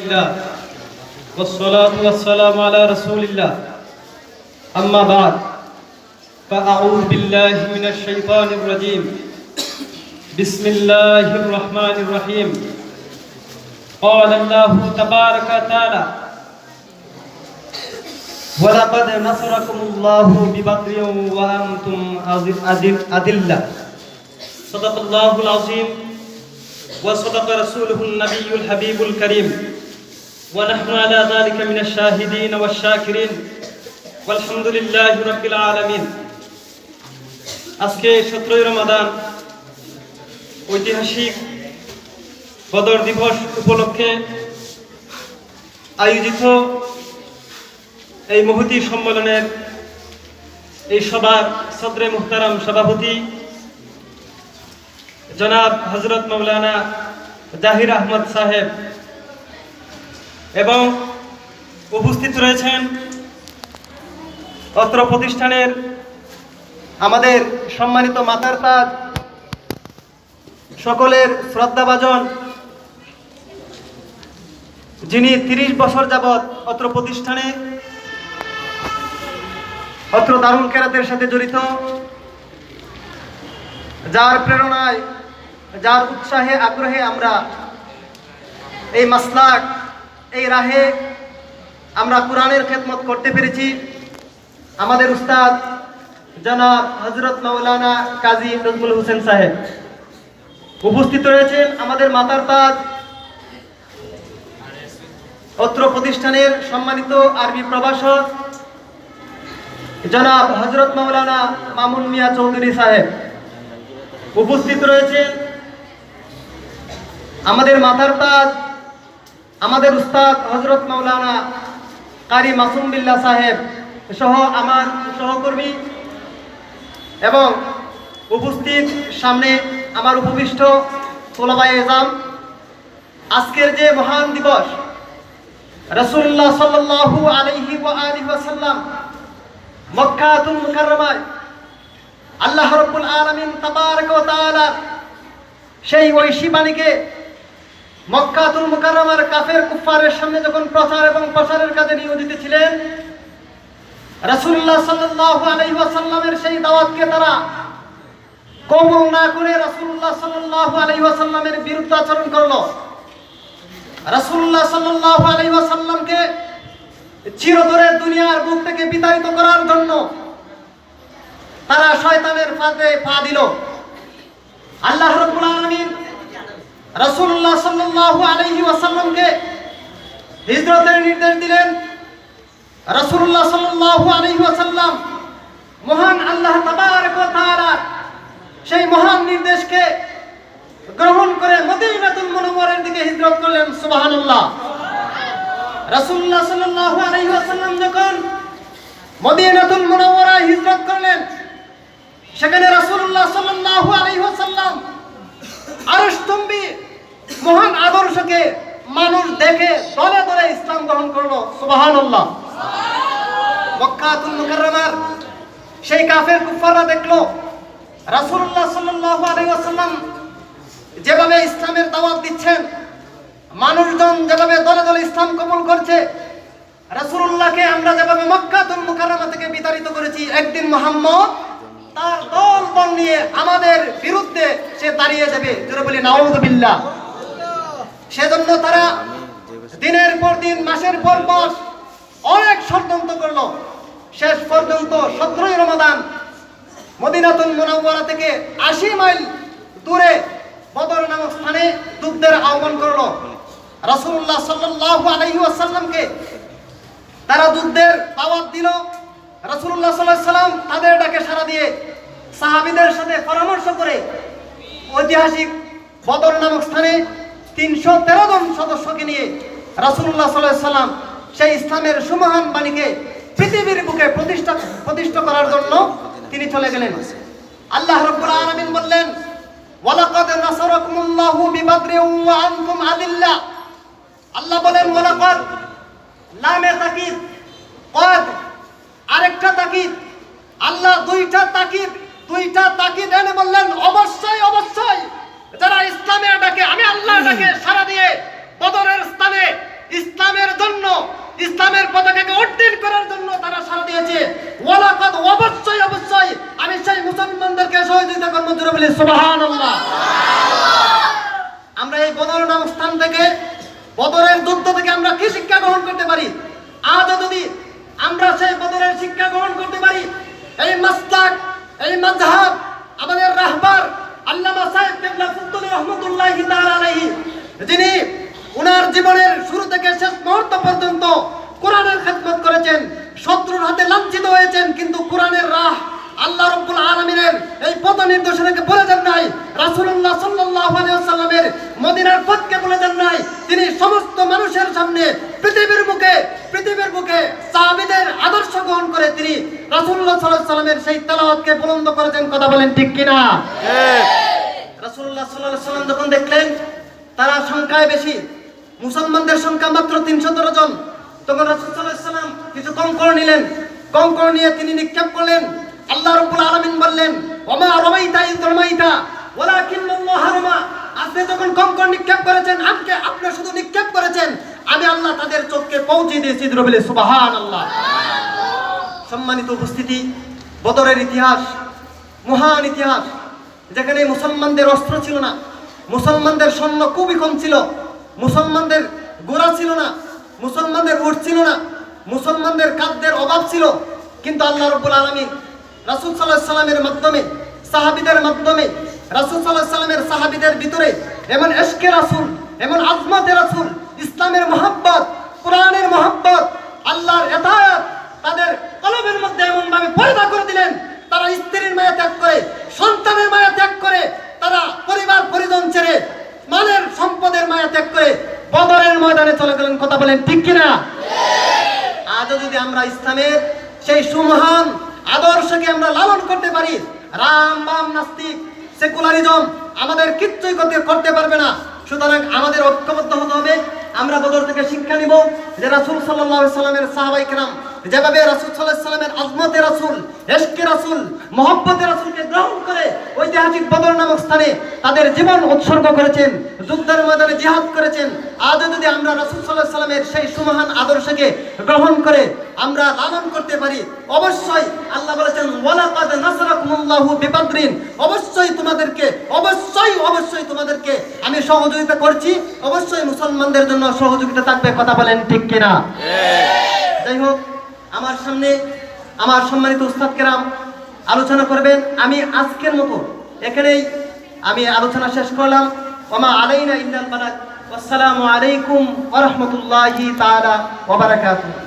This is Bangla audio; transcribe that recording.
الله. والصلاة والسلام على رسول الله. أما بعد فأعوذ بالله من الشيطان الرجيم. بسم الله الرحمن الرحيم. قال الله تبارك وتعالى ولقد نصركم الله ببدر وأنتم أذل- أذلة. صدق الله العظيم وصدق رسوله النبي الحبيب الكريم. ونحن على ذلك من الشاهدين والشاكرين والحمد لله رب العالمين আজকে সতেরোই রমাদান ঐতিহাসিক বদর দিবস উপলক্ষে আয়োজিত এই মহতি সম্মেলনের এই সভার সদরে মুহতারাম সভাপতি জনাব হজরত মৌলানা জাহির আহমদ সাহেব এবং উপস্থিত রয়েছেন অত্র প্রতিষ্ঠানের আমাদের সম্মানিত মাতার তাজ, সকলের শ্রদ্ধাভাজন, যিনি তিরিশ বছর যাবৎ অত্র প্রতিষ্ঠানে অত্র দারুণ কেরাতের সাথে জড়িত, যার প্রেরণায়, যার উৎসাহে, আগ্রহে আমরা এই মাসলাক এই রাহে আমরা কোরআনের খেদমত করতে পেরেছি। আমাদের উস্তাদ জনাব হজরত মৌলানা কাজী নজমুল হোসেন সাহেব উপস্থিত রয়েছেন আমাদের মাতার তাজ অত্র প্রতিষ্ঠানের সম্মানিত আরবি প্রভাষক জনাব হজরত মৌলানা মামুন মিয়া চৌধুরী সাহেব উপস্থিত রয়েছেন। আমাদের মাথার তাজ আমাদের উস্তাদ হজরত মৌলানা কারি মাসুম বিল্লাহ সাহেব সহ আমার সহকর্মী এবং উপস্থিত সামনে আমার উপবিষ্ট তোলাবাই এজাম আজকের যে মহান দিবস রসুল্লাহ ওয়া আলিহি ওয়াসাল্লাম মক্কাতুল মুকাররমায় আল্লাহ রব্বুল আলামিন তাবারক সেই ঐশী বাণীকে মক্কাতুল মুকাররমার কাফের কুফারের সামনে যখন প্রচার এবং প্রসারের কাজে নিয়োজিত ছিলেন, রাসূলুল্লাহ সাল্লাল্লাহু আলাইহি ওয়াসাল্লামের সেই দাওয়াতকে তারা কবুল না করে রাসূলুল্লাহ সাল্লাল্লাহু আলাইহি ওয়াসাল্লামের বিরুদ্ধে আচরণ করল। রাসূলুল্লাহ সাল্লাল্লাহু আলাইহি ওয়াসাল্লামকে চিরতরে দুনিয়ার বুক থেকে বিতাড়িত করার জন্য তারা শয়তানের ফাঁদে পা দিল। আল্লাহ রাব্বুল আলামিন রাসূলুল্লাহ সাল্লাল্লাহু আলাইহি ওয়াসাল্লামকে হিজরতের নির্দেশ দিলেন। রাসূলুল্লাহ সাল্লাল্লাহু আলাইহি ওয়াসাল্লাম মহান আল্লাহ তাআলা সেই মহান নির্দেশকে গ্রহণ করে মদিনাতুল মুনাওয়ারার দিকে হিজরত করলেন, সুবহানাল্লাহ। রাসূলুল্লাহ সাল্লাল্লাহু আলাইহি ওয়াসাল্লাম যখন মদিনাতুল মুনাওয়ারায় হিজরত করলেন, সেখানে রাসূলুল্লাহ সাল্লাল্লাহু আলাইহি ওয়াসাল্লাম আরশতুম্বি মহান আদর্শকে মানুষ দেখে দলে দলে ইসলাম গ্রহণ করল মুকাররমার সেই কাফের কুফাররা দেখল, রাসূলুল্লাহ ওয়াসাল্লাম যেভাবে ইসলামের দাওয়াত দিচ্ছেন, মানুষজন যেভাবে দলে দলে ইসলাম কবুল করছে, রাসূলুল্লাহকে আমরা যেভাবে মক্কাতুল মুকাররমা থেকে বিতাড়িত করেছি, একদিন মুহাম্মদ তার দল বল নিয়ে আমাদের বিরুদ্ধে সে দাঁড়িয়ে যাবে। জোরে বলি নাউযুবিল্লাহ সেজন্য তারা দিনের পর দিন মাসের পর মাস অনেক ষড়যন্ত্র করল। শেষ পর্যন্ত সতেরোই রমাদান মদিনাতুল মুনাওয়ারা থেকে আশি মাইল দূরে বদর নামক স্থানে যুদ্ধের আহ্বান করল। রাসূলুল্লাহ সাল্লাল্লাহু আলাইহি ওয়াসাল্লামকে তারা যুদ্ধের দাওয়াত দিল। রাসূলুল্লাহ সাল্লাল্লাহু আলাইহি সাল্লাম তাদের ডাকে সাড়া দিয়ে সাহাবিদের সাথে পরামর্শ করে ঐতিহাসিক বদর নামক স্থানে তিনশো তেরো জন সদস্যকে নিয়ে সাল্লাল্লাহু সাল্লাম সেই ইসলামের সুমহান বাণীকে পৃথিবীর বুকে প্রতিষ্ঠা প্রতিষ্ঠা করার জন্য তিনি চলে গেলেন। আল্লাহ রাব্বুল আলামিন বললেন, ওয়ালাকাদ নাসারাকুমুল্লাহু বিবাদরিন ওয়া আনতুম আদিল্লা আল্লাহ বলেন, ওয়ালাকাদ, লামে তাকিদ, কদ, আরেকটা তাকিদ, আল্লাহ দুইটা তাকিদ দুইটা তাকিদ এনে বললেন, অবশ্যই অবশ্যই। যারা ইসলামের ডাকে আমি আল্লাহর ডাকে সারা দিয়ে বদরের স্থানে ইসলামের জন্য ইসলামের পতাকাকে উড্ডীন করার জন্য তারা সারা দিয়েছে। ওয়ালাকাদ অবশ্যই অবশ্যই আমি সেই মুসলমানদেরকে সহযোগিতা করব জোরে বলি সুবহানাল্লাহ। আমরা এই বদর নামক স্থান থেকে বদরের যুদ্ধ থেকে আমরা কি শিক্ষা গ্রহণ করতে পারি? আজও যদি আমরা সেই বদরের শিক্ষা গ্রহণ করতে পারি এই মাসলাক এই মাযহাব আমাদের রাহবার আল্লামা সাহেব কেবলা ফুদ্দুলি রহমতুল্লাহি তাআলা আলাইহি, যিনি ওনার জীবনের শুরু থেকে শেষ মুহূর্ত পর্যন্ত কোরআনের খেদমত করেছেন, শত্রুর হাতে লাঞ্ছিত হয়েছেন, কিন্তু কোরআনের রাহ আল্লাহ রব্বুল আলমিনের এই পথ নির্দেশনাকে বলে যান নাই। রাসূলুল্লাহ সাল্লাল্লাহু আলাইহি ওয়াসাল্লামের মদিনার পথকে বলে যান নাই। তিনি সমস্ত মানুষের সামনে পৃথিবীর মুখে পৃথিবীর বুকে সাহাবীদের আদর্শ গ্রহণ করে তিনি রাসূলুল্লাহ সাল্লাল্লাহু আলাইহি সাল্লামের সেই তেলাওয়াতকে বুলন্দ করেছেন কথা বলেন ঠিক কিনা? রাসূলুল্লাহ সাল্লাল্লাহু আলাইহি সাল্লাম যখন দেখলেন, তারা সংখ্যায় বেশি, মুসলমানদের সংখ্যা মাত্র তিনশো তেরো জন, তখন রাসূল আলাইহি সাল্লাম কিছু কঙ্কর নিলেন। কঙ্কর নিয়ে তিনি নিক্ষেপ করলেন। আল্লাহ রাব্বুল আলামিন বললেন, ওমা রমাইতা ইয রমাইতা, ওয়ালাকিন্নাল্লাহ রমা আপনি যখন কঙ্কর নিক্ষেপ করেছেন আপনি আপনি শুধু নিক্ষেপ করেছেন, আমি আল্লাহ তাদের চোখকে পৌঁছে দিয়েছি বলে, সুবহানাল্লাহ। সম্মানিত উপস্থিতি, বদরের ইতিহাস, মহান ইতিহাস, যেখানে মুসলমানদের অস্ত্র ছিল না, মুসলমানদের সৈন্য খুবই কম ছিল, মুসলমানদের গোড়া ছিল না, মুসলমানদের উঠ ছিল না, মুসলমানদের খাদ্যের অভাব ছিল, কিন্তু আল্লাহ রব্বুল আলমী রাসুল সাল্লাহ সাল্লামের মাধ্যমে সাহাবিদের মাধ্যমে রাসুল সাল্লাহ সাল্লামের সাহাবিদের ভিতরে এমন এশকে রাসুল এমন আজমতে রাসুল ইসলামের মহাব্বত কোরআনের মহাব্বত আল্লাহর এতায়াত তাদের কলমের মধ্যে এমন ভাবে পয়দা করে দিলেন তারা স্ত্রীর মায়া ত্যাগ করে সন্তানের মায়া ত্যাগ করে তারা পরিবার পরিজন ছেড়ে মানের সম্পদের মায়া ত্যাগ করে বদরের ময়দানে চলে গেলেন। কথা বলেন ঠিক কিনা? আজও যদি আমরা ইসলামের সেই সুমহান আদর্শকে আমরা লালন করতে পারি। রাম, বাম, নাস্তিক সেকুলারিজম আমাদের কিচ্ছুই করতে পারবে না। সুতরাং আমাদের ঐক্যবদ্ধ হতে হবে। আমরা বদর থেকে শিক্ষা নিব। যে রাসুল সাল্লাহ সাল্লামের সাহাবাইকরাম যেভাবে রাসুল সাল্লাহ সাল্লামের আজমতে রাসুল হেসকে রাসুল মোহাম্মতে রাসুলকে গ্রহণ করে ঐতিহাসিক বদর নামক স্থানে তাদের জীবন উৎসর্গ করেছেন, যুদ্ধের ময়দানে জিহাদ করেছেন। আজও যদি আমরা রাসুল সাল্লাহ সাল্লামের সেই সুমহান আদর্শকে গ্রহণ করে আমরা লালন পারি অবশ্যই আল্লাহ বলেছেন ওয়ালাকাদ নাসরাকুমুল্লাহু বিবাদরিন অবশ্যই তোমাদেরকে অবশ্যই অবশ্যই তোমাদেরকে আমি সহযোগিতা করছি। অবশ্যই মুসলমানদের জন্য সহযোগিতা থাকবে কথা বলেন ঠিক কিনা? যাই হোক আমার সামনে আমার সম্মানিত উস্তাদ কেরাম আলোচনা করবেন। আমি আজকের মতো এখানেই আমি আলোচনা শেষ করলাম। ওমা আলাইনা ইল্লাল বালাগ আসসালামু আলাইকুম ওয়া রাহমাতুল্লাহি তাআলা ওয়া বারাকাতুহু।